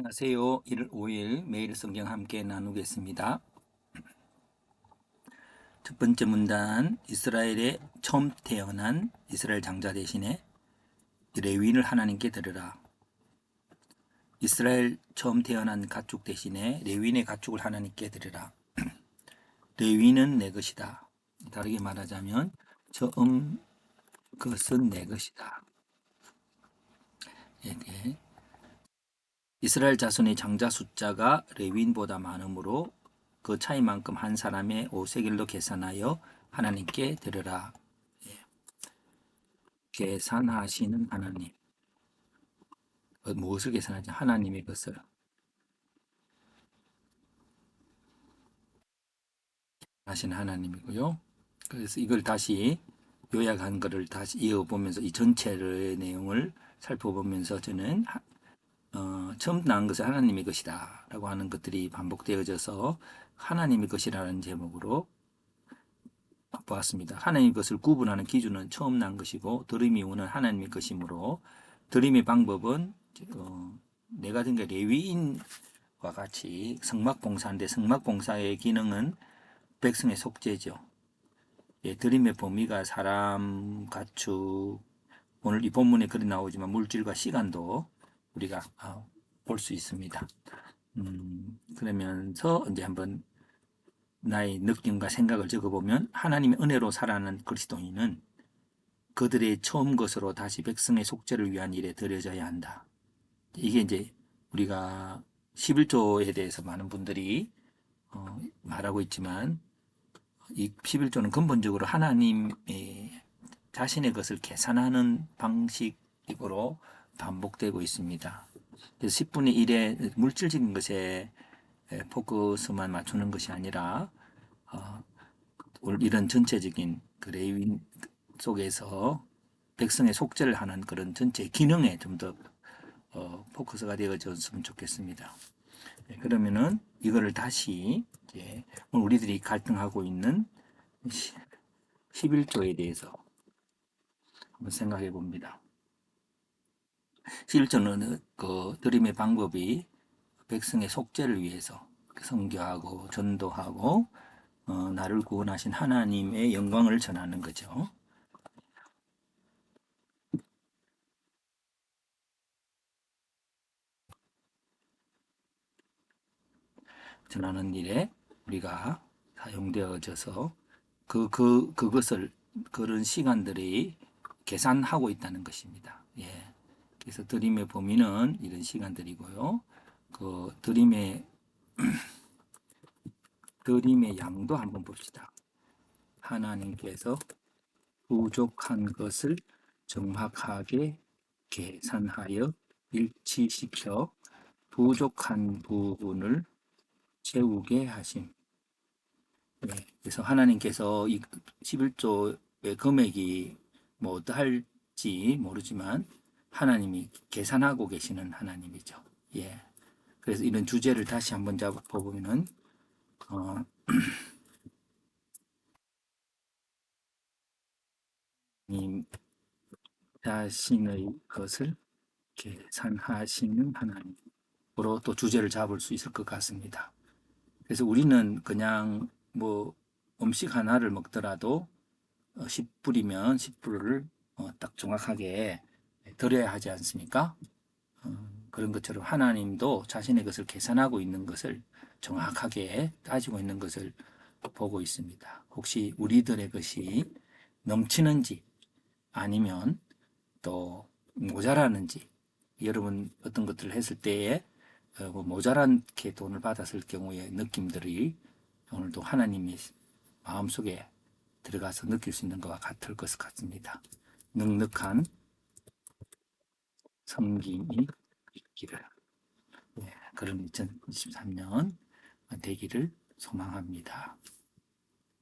안녕하세요. 1월 5일 매일 성경 함께 나누겠습니다. 첫 번째 문단 이스라엘에 처음 태어난 이스라엘 장자 대신에 레위인을 하나님께 드려라. 이스라엘 처음 태어난 가축 대신에 레위인의 가축을 하나님께 드려라. 레위인은 내 것이다. 다르게 말하자면 처음 것은 내 것이다. 예, 예. 이스라엘 자손의 장자 숫자가 레윈보다 많으므로 그 차이만큼 한 사람의 오세겔로 계산하여 하나님께 드려라. 예. 계산하시는 하나님. 어, 무엇을 계산하지? 하나님의 것을. 하시는 하나님이고요. 그래서 이걸 다시 요약한 것을 다시 이어보면서 이 전체의 내용을 살펴보면서 저는 어, 처음 나온 것은 하나님의 것이다 라고 하는 것들이 반복되어져서 하나님의 것이라는 제목으로 보았습니다. 하나님의 것을 구분하는 기준은 처음 난 것이고 드림이 오는 하나님의 것이므로 드림의 방법은 어, 내가 든게 레위인과 같이 성막봉사인데 성막봉사의 기능은 백성의 속죄죠. 예, 드림의 범위가 사람, 가축, 오늘 이 본문에 글이 나오지만 물질과 시간도 우리가 어, 볼수 있습니다. 음, 그러면서 이제 한번 나의 느낌과 생각을 적어보면 하나님의 은혜로 살아가는 그리스도인은 그들의 처음 것으로 다시 백성의 속죄를 위한 일에 들여져야 한다. 이게 이제 우리가 11조에 대해서 많은 분들이 어, 말하고 있지만 이 11조는 근본적으로 하나님의 자신의 것을 계산하는 방식으로 반복되고 있습니다. 그래서 10분의 1의 물질적인 것에 포커스만 맞추는 것이 아니라 어, 이런 전체적인 그 레윈 속에서 백성의 속죄를 하는 그런 전체 기능에 좀더 어, 포커스가 되어졌으면 좋겠습니다. 네, 그러면은 이거를 다시 이제 우리들이 갈등하고 있는 11조에 대해서 한번 생각해 봅니다. 실전은 그 드림의 방법이 백성의 속죄를 위해서 성교하고 전도하고 어, 나를 구원하신 하나님의 영광을 전하는 거죠. 전하는 일에 우리가 사용되어져서 그, 그, 그것을 그런 시간들이 계산하고 있다는 것입니다. 예. 그래서 드림의 범위는 이런 시간들이고요. 그 드림의 드림의 양도 한번 봅시다. 하나님께서 부족한 것을 정확하게 계산하여 일치시켜 부족한 부분을 채우게 하심. 네, 그래서 하나님께서 이 11조의 금액이 뭐 어떠할지 모르지만 하나님이 계산하고 계시는 하나님이죠. 예. 그래서 이런 주제를 다시 한번 잡아보면은, 어, 님 자신의 것을 계산하시는 하나님으로 또 주제를 잡을 수 있을 것 같습니다. 그래서 우리는 그냥 뭐 음식 하나를 먹더라도 10불이면 어, 10불을 어, 딱 정확하게 드려야 하지 않습니까? 어, 그런 것처럼 하나님도 자신의 것을 계산하고 있는 것을 정확하게 따지고 있는 것을 보고 있습니다. 혹시 우리들의 것이 넘치는지 아니면 또 모자라는지 여러분 어떤 것들을 했을 때에 어, 뭐 모자란게 돈을 받았을 경우의 느낌들이 오늘도 하나님이 마음속에 들어가서 느낄 수 있는 것과 같을 것 같습니다. 넉넉한 섬김이 있기를 네, 그런 2023년 되기를 소망합니다.